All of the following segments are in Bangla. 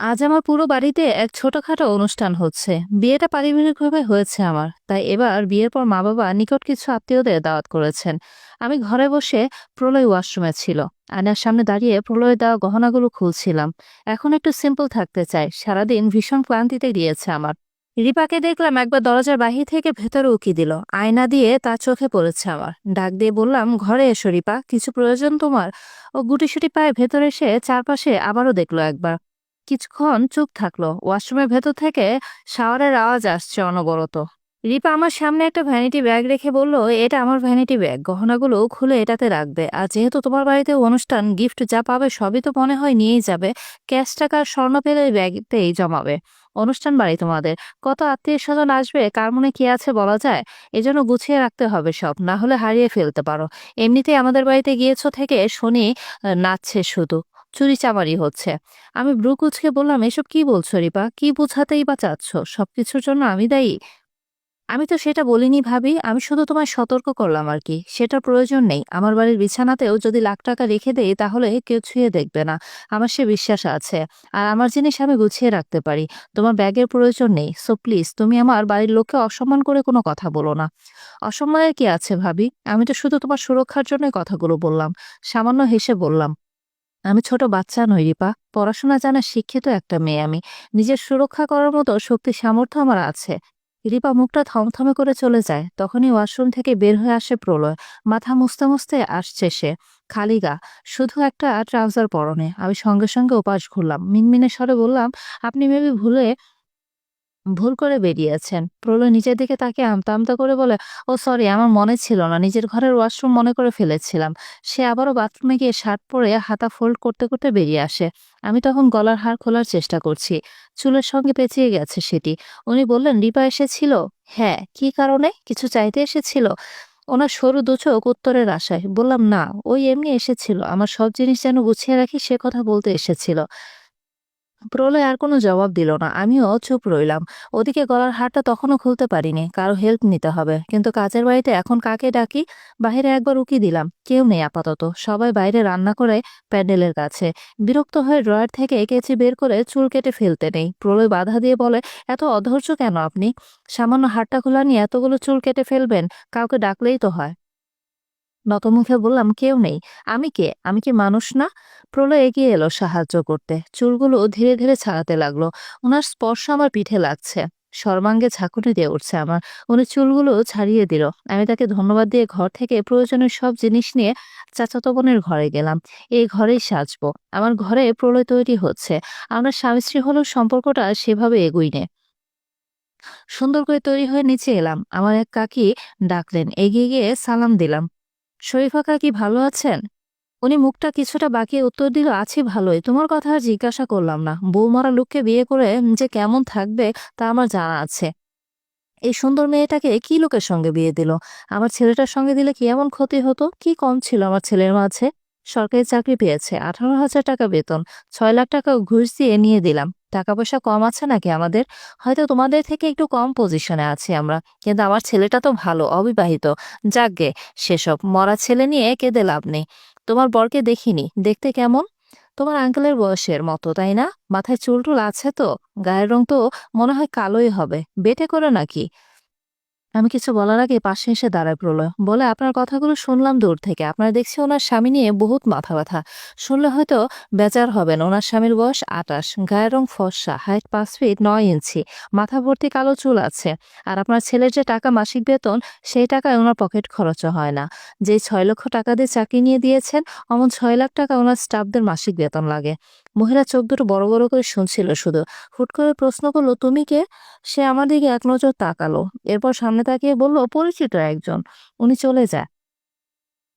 আজ আমার পুরো বাড়িতে এক ছোটখাটো অনুষ্ঠান হচ্ছে। বিয়েটা পারিবারিকভাবে হয়েছে আমার, তাই এবার বিয়ের পর মা বাবা নিকট কিছু আত্মীয়দের দাওয়াত করেছেন। আমি ঘরে বসে প্রলয় ওয়াশরুমে ছিল। আয়নার সামনে দাঁড়িয়ে প্রলয় দেওয়া গহনাগুলো খুলছিলাম। এখন একটু সিম্পল থাকতে চাই। সারাদিন ভীষণ ক্লান্তিতে গিয়েছে আমার। রিপাকে দেখলাম একবার দরজার বাহির থেকে ভেতরে উকি দিল। আয়না দিয়ে তার চোখে পড়েছে আমার। ডাক দিয়ে বললাম, ঘরে এসো রিপা, কিছু প্রয়োজন তোমার? ও গুটিসুটি পায়ে ভেতরে এসে চারপাশে আবারও দেখল একবার। কিছুক্ষণ চুপ থাকল। ওয়াশরুমের ভেতর থেকে শাওয়ারের আওয়াজ আসছে অনবরত। রিপা আমার সামনে একটা ভ্যানিটি ব্যাগ রেখে বলল, এটা আমার ভ্যানিটি ব্যাগ গহনাগুলো খুলে এটাতে রাখবে। আর যেহেতু তোমার বাড়িতে অনুষ্ঠান গিফট যা পাবে সবই তো মনে হয় নিয়েই যাবে। ক্যাশ টাকার স্বর্ণ পেলে ব্যাগতেই জমাবে। অনুষ্ঠান বাড়ি তোমাদের। কত আত্মীয় স্বজন আসবে, কার মনে কি আছে বলা যায়? এজন্য গুছিয়ে রাখতে হবে সব। না হলে হারিয়ে ফেলতে পারো। এমনিতেই আমাদের বাড়িতে গিয়েছো থেকে শনি নাচছে শুধু। চুরি চামারি হচ্ছে। আমি ব্রু কুচকে বললাম, এসব কি বলছো রিপা? কি বোঝাতেই বা চাচ্ছ? সবকিছুর জন্য আমি দায়ী? আমি তো সেটা বলিনি ভাবি, আমি শুধু তোমায় সতর্ক করলাম আর কি। সেটার প্রয়োজন নেই। আমার বাড়ির বিছানাতেও যদি লাখ টাকা রেখে দেই, তাহলে কেউ ছুঁয়ে দেখবে না। আমার সে বিশ্বাস আছে। আর আমার জিনিস আমি গুছিয়ে রাখতে পারি। তোমার ব্যাগের প্রয়োজন নেই। সো প্লিজ, তুমি আমার বাড়ির লোককে অসম্মান করে কোনো কথা বলো না। অসম্মানের কি আছে ভাবি? আমি তো শুধু তোমার সুরক্ষার জন্যই কথাগুলো বললাম। সামান্য হেসে বললাম আমি ছোট বাচ্চা নই রিপা। পড়াশোনা জানা শিক্ষিত একটা মেয়ে আমি। নিজের সুরক্ষা করার মতো শক্তি সামর্থ্য আমার আছে। রিপা মুখটা থমথমে করে চলে যায়। তখনই ওয়াশরুম থেকে বের হয়ে আসে প্রলয়। মাথা মুছতে মুছতে আসছে সে। খালি গা। শুধু একটা ট্রাউজার পরনে। আমি সঙ্গে সঙ্গে উপাস ঘুরলাম। মিনমিনে স্বরে বললাম, আপনি মেবি ভুলে ভুল করে বেরিয়েছেন। প্রলয় নিজের দিকে তাকে আমতা আমতা করে বলে, ও সরি, আমার মনে ছিল না। নিজের ঘরের ওয়াশরুম মনে করে ফেলেছিলাম। সে আবারও বাথরুমে গিয়ে শার্ট পরে হাতা ফোল্ড করতে করতে বেরিয়ে আসে। আমি তখন গলার হার খোলার চেষ্টা করছি। চুলের সঙ্গে পেঁচিয়ে গেছে সেটি। উনি বললেন, রিপা এসেছিল? হ্যাঁ। কি কারণে? কিছু চাইতে এসেছিল? ওনার সরু দুচোখ উত্তরের আশায়। বললাম, না। ওই এমনি এসেছিল। আমার সব জিনিস যেন গুছিয়ে রাখি, সে কথা বলতে এসেছিল। প্রলয় আর কোনো জবাব দিল না। আমিও চুপ রইলাম। ওদিকে গলার হারটা তখনও খুলতে পারিনি। কারও হেল্প নিতে হবে। কিন্তু কাজের বাড়িতে এখন কাকে ডাকি? বাইরে একবার উকি দিলাম। কেউ নেই আপাতত। সবাই বাইরে রান্না করে প্যান্ডেলের কাছে। বিরক্ত হয়ে ড্রয়ার থেকে কেচি বের করে চুল কেটে ফেলতে নেই। প্রলয় বাধা দিয়ে বলে, এত অধৈর্য কেন আপনি? সামান্য হাটটা খোলা নিয়ে এতগুলো চুল কেটে ফেলবেন। কাউকে ডাকলেই তো হয়। নতমুখে বললাম, কেউ নেই। আমি কে? আমি কি মানুষ না? প্রলয় এগিয়ে এলো সাহায্য করতে। চুলগুলো ধীরে ধীরে ছাড়াতে লাগল। ওনার স্পর্শ আমার পিঠে লাগছে। সর্বাঙ্গে ঝাঁকুনি দিয়ে উঠছে আমার। উনি চুলগুলো ছাড়িয়ে দিল। আমি তাকে ধন্যবাদ দিয়ে ঘর থেকে প্রয়োজনীয় সব জিনিস নিয়ে চাচাতো বোনের ঘরে গেলাম। এই ঘরেই সাজবো। আমার ঘরে প্রলয় তৈরি হচ্ছে। আমরা স্বামী স্ত্রী হলেও সম্পর্কটা সেভাবে এগোই নে সুন্দর করে তৈরি হয়ে নিচে এলাম। আমার এক কাকি ডাকলেন। এগিয়ে গিয়ে সালাম দিলাম। শরীফা কাকি ভালো আছেন? উনি মুখটা কিছুটা বাঁকিয়ে উত্তর দিল, আছি ভালোই। তোমার কথা আর জিজ্ঞাসা করলাম না। বৌমারা লোককে বিয়ে করে যে কেমন থাকবে তা আমার জানা আছে। এই সুন্দর মেয়েটাকে কি লোকের সঙ্গে বিয়ে দিল? আমার ছেলেটার সঙ্গে দিলে কি এমন ক্ষতি হতো? কি কম ছিল আমার ছেলের মাঝে? সরকারি চাকরি পেয়েছে, আঠারো হাজার টাকা বেতন, ছয় লাখ টাকা ঘুষ দিয়ে নিয়ে দিলাম। টাকা পয়সা কম আছে নাকি আমাদের? হয়তো তোমাদের থেকে একটু কম পজিশনে আছি আমরা। কিন্তু আমার ছেলেটা তো ভালো, অবিবাহিত। যাকগে সেসব মরা ছেলে নিয়ে কেঁদে লাভ নেই। তোমার বরকে দেখিনি, দেখতে কেমন? তোমার আঙ্কেলের বয়সের মতো, তাই না? মাথায় চুলটুল আছে তো? গায়ের রং তো মনে হয় কালোই হবে। বেটে করে নাকি? আমি কিছু বলার আগে পাশে এসে দাঁড়ায় প্রলয়। বলে, আপনার কথাগুলো শুনলাম দূর থেকে। আপনার দেখছি ওনার স্বামী নিয়ে বহুত মাথা ব্যথা। শুনলে হয়তো বেচার হবেন। ওনার স্বামীর বয়স আটাশ। গায়ের রং ফর্সা। হাইট পাঁচ ফিট নয় ইঞ্চি। মাথা ভর্তি কালো চুল আছে। আর আপনার ছেলের যে টাকা মাসিক বেতন, সেই টাকায় ওনার পকেট খরচও হয় না। যে ছয় লক্ষ টাকা দিয়ে চাকরি নিয়ে দিয়েছেন, অমন ছয় লাখ টাকা ওনার স্টাফদের মাসিক বেতন লাগে। মহিলা চোখ দুটো বড় বড় করে শুনছিল শুধু। হুট করে প্রশ্ন করল, তুমি কে? সে আমার দিকে এক নজর তাকালো। এরপর সামনে তাকিয়ে বলল পরিচিত একজন, উনি চলে যায়।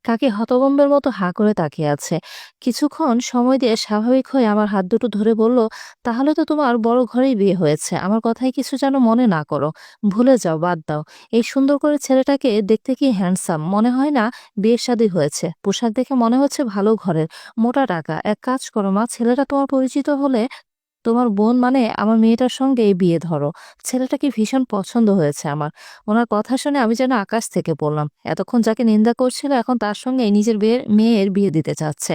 কাকে হতবম্বের মতো হা করে তাকিয়ে আছে। কিছুক্ষণ সময় দিয়ে স্বাভাবিক হয়ে আমার হাত দুটো ধরে বলল, তাহলে তো তোমার বড় ঘরেই বিয়ে হয়েছে, আমার কথায় কিছু যেন মনে না করো। ভুলে যাও, বাদ দাও। এই সুন্দর করে ছেলেটাকে দেখতে কি হ্যান্ডসাম মনে হয় না বিয়ের শাদী হয়েছে। পোশাক দেখে মনে হচ্ছে ভালো ঘরের। মোটা টাকা। এক কাজ করো মা, ছেলেটা তোমার পরিচিত হলে তোমার বোন মানে আমার মেয়েটার সঙ্গে এই বিয়ে ধরো। ছেলেটাকে ভীষণ পছন্দ হয়েছে আমার। ওনার কথা শুনে আমি যেন আকাশ থেকে পড়লাম। এতক্ষণ যাকে নিন্দা করছিল এখন তার সঙ্গে নিজের বিয়ের মেয়ের বিয়ে দিতে চাচ্ছে।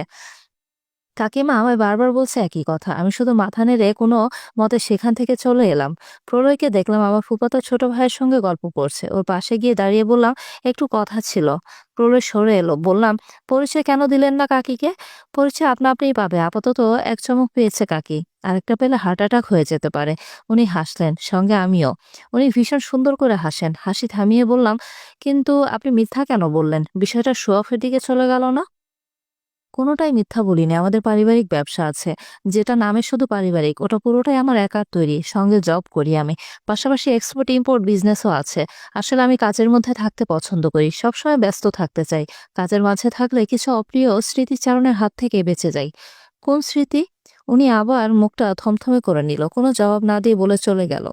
কাকিমা আমায় বারবার বলছে একই কথা। আমি শুধু মাথা নেড়ে কোনো মতে সেখান থেকে চলে এলাম। প্রলয়কে দেখলাম আমার ফুপাতো ছোট ভাইয়ের সঙ্গে গল্প করছে। ওর পাশে গিয়ে দাঁড়িয়ে বললাম, একটু কথা ছিল। প্রলয় সরে এলো। বললাম, পরিচয় কেন দিলেন না কাকিকে? পরিচয় আপনা আপনিই পাবে। আপাতত এক চমক পেয়েছে কাকি। আরেকটা পেলে হার্ট অ্যাটাক হয়ে যেতে পারে। উনি হাসলেন, সঙ্গে আমিও। উনি ভীষণ সুন্দর করে হাসেন। হাসি থামিয়ে বললাম, কিন্তু আপনি মিথ্যা কেন বললেন? বিষয়টা শোয়াফের দিকে চলে গেল না? কোনোটাই মিথ্যা বলিনি। আমাদের পারিবারিক ব্যবসা আছে। যেটা নামে শুধু পারিবারিক, ওটা পুরোটাই আমার একার তৈরি। সঙ্গে জব করি আমি। পাশাপাশি এক্সপোর্ট ইম্পোর্ট বিজনেসও আছে। আসলে আমি কাজের মধ্যে থাকতে পছন্দ করি। সবসময় ব্যস্ত থাকতে চাই। কাজের মাঝে থাকলে কিছু অপ্রিয় স্মৃতিচারণের হাত থেকে বেঁচে যাই। কোন স্মৃতি? উনি আবার মুখটা থমথমে করে নিল, কোনো জবাব না দিয়ে বলে চলে গেল।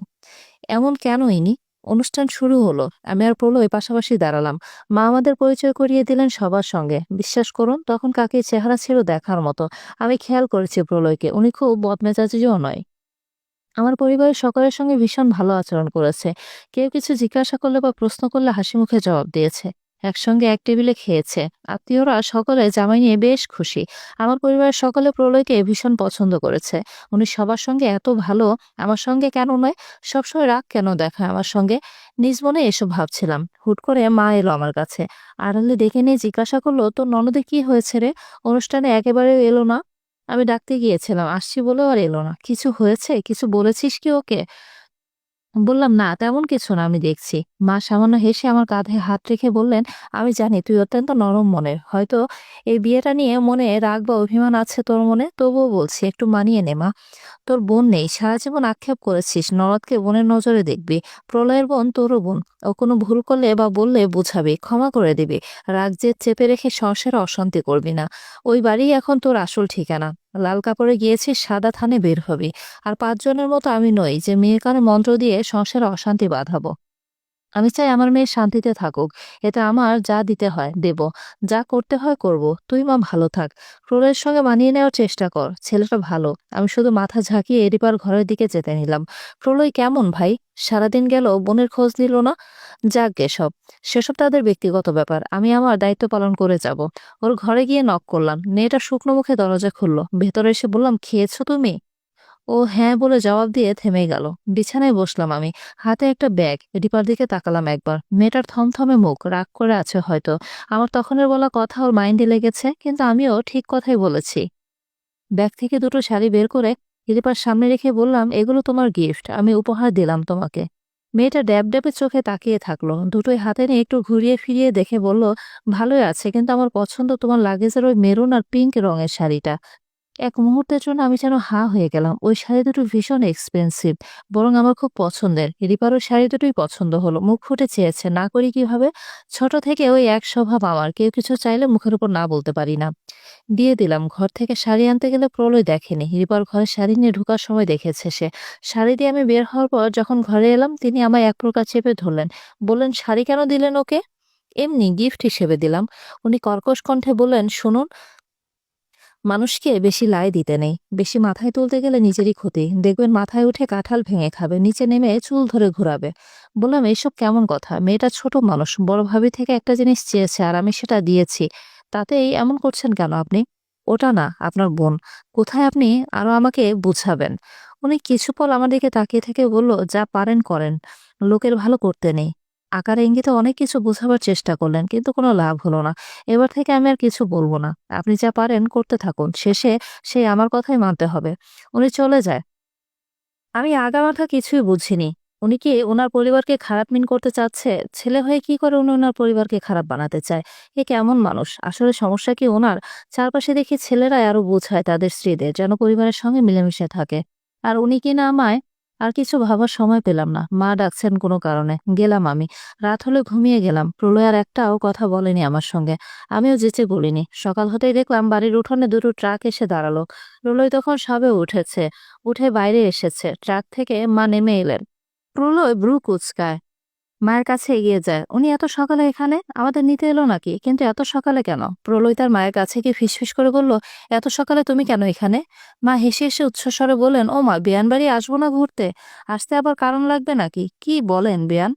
এমন কেন, ইনি? অনুষ্ঠান শুরু হলো, আমি আর প্রলয় পাশাপাশি দাঁড়ালাম। মা আমাদের পরিচয় করিয়ে দিলেন সবার সঙ্গে। বিশ্বাস করুন, তখন কাকে চেহারা ছিল দেখার মতো। আমি খেয়াল করেছি প্রলয়কে, উনি খুব বদমেজাজিও নয়। আমার পরিবারের সকলের সঙ্গে ভীষণ ভালো আচরণ করেছে। কেউ কিছু জিজ্ঞাসা করলে বা প্রশ্ন করলে হাসি মুখে জবাব দিয়েছে। একসঙ্গে এক টেবিলে খেয়েছে। আত্মীয়রা সকলে জামাই নিয়ে বেশ খুশি। আমার পরিবারের সকলে প্রলয়কে ভীষণ পছন্দ করেছে। উনি সবার সঙ্গে এত ভালো, আমার সঙ্গে কেন নয়? সবসময় রাগ কেন দেখায় আমার সঙ্গে? নিজ মনে এসব ভাবছিলাম। হুট করে মা এলো আমার কাছে। আড়ালে ডেকে নিয়ে জিজ্ঞাসা করল, তোর ননদে কি হয়েছে রে? অনুষ্ঠানে একেবারে এলো না? আমি ডাকতে গিয়েছিলাম, আসছি বলেও আর এলো না। কিছু হয়েছে? কিছু বলেছিস কি ওকে? বললাম, না, তেমন কিছু না, আমি দেখছি। মা সামান্য হেসে আমার কাঁধে হাত রেখে বললেন, আমি জানি তুই অত্যন্ত নরম মনের। হয়তো এই বিয়েটা নিয়ে মনে রাগ বা অভিমান আছে তোর মনে? তবুও বলছি, একটু মানিয়ে নে মা। তোর বোন নেই, সারা জীবন আক্ষেপ করেছিস। নরদকে বোনের নজরে দেখবি। প্রলয়ের বোন তোরও বোন। ও কোনো ভুল করলে বা বললে বুঝাবি, ক্ষমা করে দিবি। রাগ যে চেপে রেখে সংসারে অশান্তি করবি না। ওই বাড়ি এখন তোর আসল ঠিকানা। লাল কাপড়ে গিয়েছিস সাদা থানে বের হবি। আর পাঁচজনের মতো আমি নই যে মেয়ে কানে মন্ত্র দিয়ে সংসারে অশান্তি বাঁধাবো। আমি চাই আমার মেয়ে শান্তিতে থাকুক। এটা আমার যা দিতে হয়, দেব। যা করতে হয় করব। তুই মা ভালো থাক। প্রলয়ের সঙ্গে মানিয়ে নেওয়ার চেষ্টা কর। ছেলেটা ভালো। আমি শুধু মাথা ঝাঁকিয়ে এরিপার ঘরের দিকে যেতে নিলাম। প্রলয় কেমন ভাই? সারাদিন গেল, বোনের খোঁজ নিল না? যাক সব। সেসব তাদের ব্যক্তিগত ব্যাপার। আমি আমার দায়িত্ব পালন করে যাব। ওর ঘরে গিয়ে নক করলাম। মেয়েটা শুকনো মুখে দরজা খুললো। ভেতরে এসে বললাম, খেয়েছো তুমি? ও হ্যাঁ বলে জবাব দিয়ে থেমে গেল। বিছানায় বসলাম আমি। হাতে একটা ব্যাগ। রিপার দিকে তাকালাম একবার। মেয়েটার থমথমে মুখ, রাগ করে আছে হয়তো। আমার তখনের বলা কথা ওর মাইন্ডে লেগেছে, কিন্তু আমিও ঠিক কথাই বলেছি। ব্যাগ থেকে দুটো শাড়ি বের করে রিপার সামনে রেখে বললাম, এগুলো তোমার গিফট, আমি উপহার দিলাম তোমাকে। মেয়েটা ড্যাব ড্যাবে চোখে তাকিয়ে থাকল। দুটোই হাতে নিয়ে একটু ঘুরিয়ে ফিরিয়ে দেখে বলল, ভালোই আছে, কিন্তু আমার পছন্দ তোমার লাগেজের ওই মেরুন আর পিঙ্ক রঙের শাড়িটা। এক মুহূর্তের জন্য আমি যেন হা হয়ে গেলাম। ওই শাড়ি দুটো ভীষণ এক্সপেন্সিভ বরং আমার খুব পছন্দের। রিপারও শাড়ি দুটোই পছন্দ হলো। মুখ ফুটে চেয়েছে। না করি কীভাবে? ছোট থেকে ওই এক স্বভাব আমার। কেউ কিছু চাইলে মুখের উপর না বলতে পারি না। দিয়ে দিলাম। ঘর থেকে শাড়ি আনতে গেলে প্রলয় দেখেনি। রিপার ঘরে শাড়ি নিয়ে ঢোকার সময় দেখেছে সে। শাড়ি দিয়ে আমি বের হওয়ার পর যখন ঘরে এলাম, তিনি আমায় এক প্রকার চেপে ধরলেন। বললেন, শাড়ি কেন দিলেন ওকে? এমনি গিফট হিসেবে দিলাম। উনি কর্কশ কণ্ঠে বললেন, শুনুন মানুষকে বেশি লাই দিতে নেই। বেশি মাথায় তুলতে গেলে নিজেরই ক্ষতি। দেখবেন মাথায় উঠে কাঁঠাল ভেঙে খাবে, নিচে নেমে চুল ধরে ঘোরাবে। বললাম এইসব কেমন কথা? মেয়েটা ছোট মানুষ, বড় ভাবি থেকে একটা জিনিস চেয়েছে আর আমি সেটা দিয়েছি। তাতেই এমন করছেন কেন আপনি? ওটা না, আপনার বোন। কোথায় আপনি? আরও আমাকে বুঝাবেন। উনি কিছু পল আমার দিকে তাকিয়ে থেকে বলল, যা পারেন করেন। লোকের ভালো করতে নেই। আকার ইঙ্গিতে অনেক কিছু বোঝাবার চেষ্টা করলেন, কিন্তু কোনো লাভ হলো না। এবার থেকে আমি আর কিছু বলব না। আপনি যা পারেন করতে থাকুন। শেষে সে আমার কথাই মানতে হবে। উনি চলে যায়। আমি আগামাথা কিছুই বুঝিনি। উনি কি ওনার পরিবারকে খারাপ মিন করতে চাচ্ছে? ছেলে হয়ে কি করে উনি ওনার পরিবারকে খারাপ বানাতে চায়? এ কেমন মানুষ? আসলে সমস্যা কি ওনার? চারপাশে দেখি ছেলেরাই আরও বোঝায় তাদের স্ত্রীদের, যেন পরিবারের সঙ্গে মিলেমিশে থাকে। আর উনি কি না আমায় আর কিছু ভাবার সময় পেলাম না। মা ডাকছেন কোনো কারণে। গেলাম আমি। রাত হলে, ঘুমিয়ে গেলাম। প্রলয় আর একটাও কথা বলেনি আমার সঙ্গে। আমিও যেচে বলিনি। সকাল হতেই দেখলাম বাড়ির উঠোনে দুটো ট্রাক এসে দাঁড়াল। প্রলয় তখন সবে উঠেছে। উঠে বাইরে এসেছে। ট্রাক থেকে মা নেমে এলেন। প্রলয় ব্রু কুচকায়। মায়ের কাছে এগিয়ে যায়। উনি এত সকালে এখানে? আমাদের নিতে এলো নাকি? কিন্তু এত সকালে কেন? প্রলয় তার মায়ের কাছে গিয়ে ফিসফিস করে বলল, এত সকালে তুমি কেন এখানে? মা হেসে হেসে উচ্ছ্বসরে বললেন ও মা বিয়ান বাড়ি আসব না ঘুরতে? আসতে আবার কারণ লাগবে নাকি? কি বলেন বিয়ান?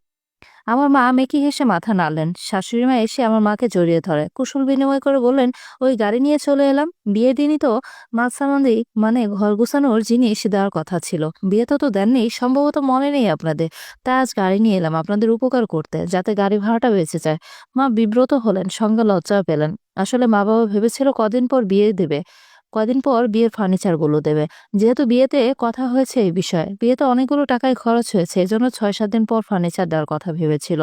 আমার মা মেকি হেসে মাথা নাড়লেন। শাশুড়ি মা এসে আমার মাকে জড়িয়ে ধরে। কুশল বিনিময় করে বললেন, ওই গাড়ি নিয়ে চলে এলাম। বিয়ে দিনই তো মালসামান্দি মানে ঘর গুছানোর জিনিস দেওয়ার কথা ছিল। বিয়েতে তো দেননি, সম্ভবত মনে নেই আপনাদের। তাই আজ গাড়ি নিয়ে এলাম, আপনাদের উপকার করতে, যাতে গাড়ি ভাড়াটা বেঁচে যায়। মা বিব্রত হলেন, সঙ্গে লজ্জা পেলেন। আসলে মা বাবা ভেবেছিল কদিন পর বিয়ে দেবে। কদিন পর বিয়ের ফার্নিচারগুলো দেবে। যেহেতু বিয়েতে কথা হয়েছে এই বিষয়ে, বিয়েতে অনেকগুলো টাকায় খরচ হয়েছে, এজন্য ছয় সাত দিন পর ফার্নিচার দেওয়ার কথা ভেবেছিল।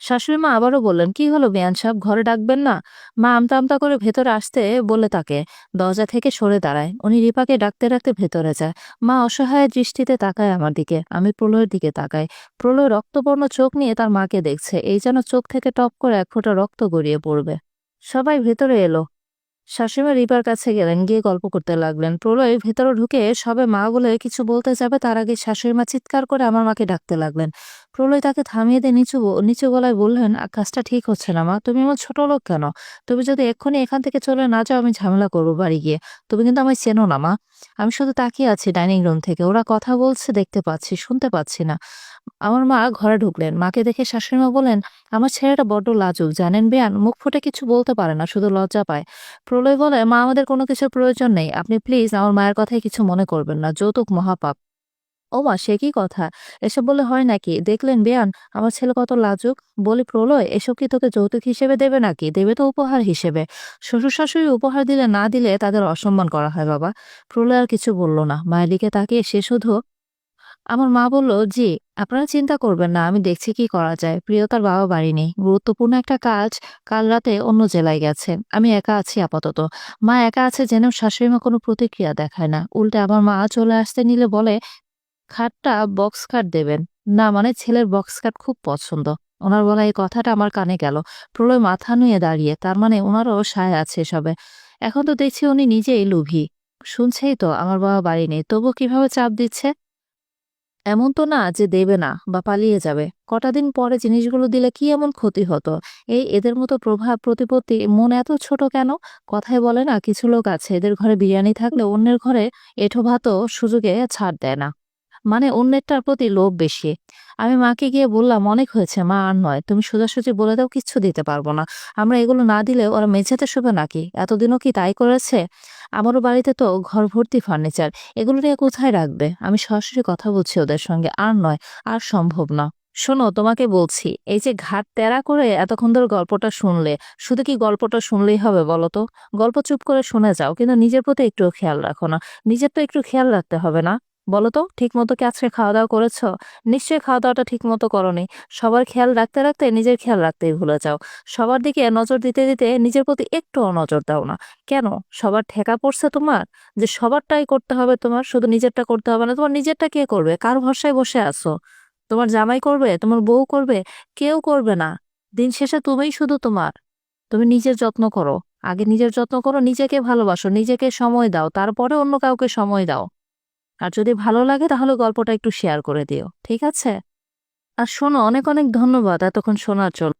শাশুড়ি মা আবারও বললেন, কি হলো বেয়ান সাহেব, ঘরে ডাকবেন না? মা আমতা আমতা করে ভেতরে আসতে বলে তাকে, দরজা থেকে সরে দাঁড়ায়। উনি রিপাকে ডাকতে ডাকতে ভেতরে যায়। মা অসহায় দৃষ্টিতে তাকায় আমার দিকে, আমি প্রলয়ের দিকে তাকাই। প্রলয় রক্তবর্ণ চোখ নিয়ে তার মাকে দেখছে, এই যেন চোখ থেকে টপ করে এক ফোঁটা রক্ত গড়িয়ে পড়বে। সবাই ভেতরে এলো। শাশুড়িমা রিপার কাছে গেলেন গিয়ে গল্প করতে লাগলেন। প্রলয় ভেতরে ঢুকে সবে মা বলে কিছু বলতে যাবে তার আগে শাশুড়িমা চিৎকার করে আমার মাকে ডাকতে লাগলেন। প্রলয় তাকে থামিয়ে দিয়ে নিচু নিচু গলায় বললেন "আ, কাজটা ঠিক হচ্ছে না মা তুমি আমার ছোট লোক কেন? তুমি যদি এক্ষুনি এখান থেকে চলে না যাও আমি ঝামেলা করব বাড়ি গিয়ে। তুমি কিন্তু আমায় চেনো না মা। আমি শুধু তাকিয়ে আছি ডাইনিং রুম থেকে। ওরা কথা বলছে দেখতে পাচ্ছি শুনতে পাচ্ছি না। আমার মা ঘরে ঢুকলেন। মাকে দেখে শাশুড়িমা বলেন আমার ছেলেটা বড্ড লাজুক। জানেন বেয়ান, মুখ ফুটে কিছু বলতে পারে না, শুধু লজ্জা পায়। প্রলয় বলে, মা, আমাদের কোনো কিছুর প্রয়োজন নেই। আপনি প্লিজ আমার মায়ের কথায় কিছু মনে করবেন না। যৌতুক মহাপাপ। ও মা, সে কি কথা? এসব বলে হয় নাকি? দেখলেন বেয়ান, আমার ছেলে কত লাজুক। বলি, প্রলয়, এসব কি তোকে যৌতুক হিসেবে দেবে নাকি? দেবে তো উপহার হিসেবে। শ্বশুর শাশুড়ি উপহার দিলে না দিলে তাদের অসম্মান করা হয় বাবা। প্রলয় আর কিছু বলল না। মায়ের দিকে তাকিয়ে সে শুধু আমার মা বলল, জি, আপনারা চিন্তা করবেন না, আমি দেখছি কি করা যায়। প্রিয়তার বাবা বাড়ি নেই। গুরুত্বপূর্ণ একটা কাজ কাল রাতে অন্য জেলায় গেছে। আমি একা আছি আপাতত। মা একা আছে যেন শাশুড়ি মা কোনো প্রতিক্রিয়া দেখায় না। উল্টে আমার মা চলে আসতে নিলে বলে, খাটটা বক্স খাট দেবেন। না মানে ছেলের বক্স খাট খুব পছন্দ। ওনার বলা এই কথাটা আমার কানে গেল। প্রলয় মাথা নুয়ে দাঁড়িয়ে, তার মানে ওনারও সায় আছে সবে এখন তো দেখছি উনি নিজেই লুভি। শুনছেই তো, আমার বাবা বাড়ি নেই তবু কীভাবে চাপ দিচ্ছে? এমন তো না যে দেবে না বা পালিয়ে যাবে। কটা দিন পরে জিনিসগুলো দিলে কি এমন ক্ষতি হতো? এই এদের মতো প্রভাব প্রতিপত্তি মন এত ছোট কেন? কথায় বলে না, কিছু লোক আছে, এদের ঘরে বিরিয়ানি থাকলে অন্যের ঘরে এঠো ভাতও সুযোগে ছাড় দেয় না। মানে অন্যেরটার প্রতি লোভ বেশি। আমি মাকে গিয়ে বললাম, অনেক হয়েছে, মা, আর নয়। তুমি সোজাসুজি বলে দাও, কিচ্ছু দিতে পারব না। আমরা এগুলো না দিলে ওরা মেঝেতে শোবে নাকি? এতদিনও কি তাই করেছে? আমারও বাড়িতে তো ঘর ভর্তি ফার্নিচার। এগুলো নিয়ে কোথায় রাখবে? আমি সরাসরি কথা বলছি ওদের সঙ্গে, আর নয়, আর সম্ভব না। শোনো, তোমাকে বলছি, এই যে ঘাট তেরা করে এতক্ষণ ধরে গল্পটা শুনলে, শুধু কি গল্পটা শুনলেই হবে বলো তো? গল্প চুপ করে শুনে যাও, কিন্তু নিজের প্রতি একটু খেয়াল রাখো না। নিজের তো একটু খেয়াল রাখতে হবে না? বলো তো ঠিক মতো কি আজকে খাওয়া দাওয়া করেছ? নিশ্চয়ই খাওয়া দাওয়াটা ঠিক মতো করনি। সবার খেয়াল রাখতে রাখতে নিজের খেয়াল রাখতেই ভুলে যাও। সবার দিকে নজর দিতে দিতে নিজের প্রতি একটুও নজর দাও না। কেন? সবার ঠেকা পড়ছে তোমার? যে সবারটাই করতে হবে তোমার, শুধু নিজেরটা করতে হবে না, তোমার নিজেরটা কে করবে? কার ভরসায় বসে আছো? তোমার জামাই করবে? তোমার বউ করবে? কেউ করবে না। দিন শেষে তুমিই শুধু তোমার। তুমি নিজের যত্ন করো। আগে নিজের যত্ন করো, নিজেকে ভালোবাসো, নিজেকে সময় দাও, তারপরে অন্য কাউকে সময় দাও। আর যদি ভালো লাগে তাহলে গল্পটা একটু শেয়ার করে দিও, ঠিক আছে? আর শোনো, অনেক অনেক ধন্যবাদ এতক্ষণ শোনার জন্য।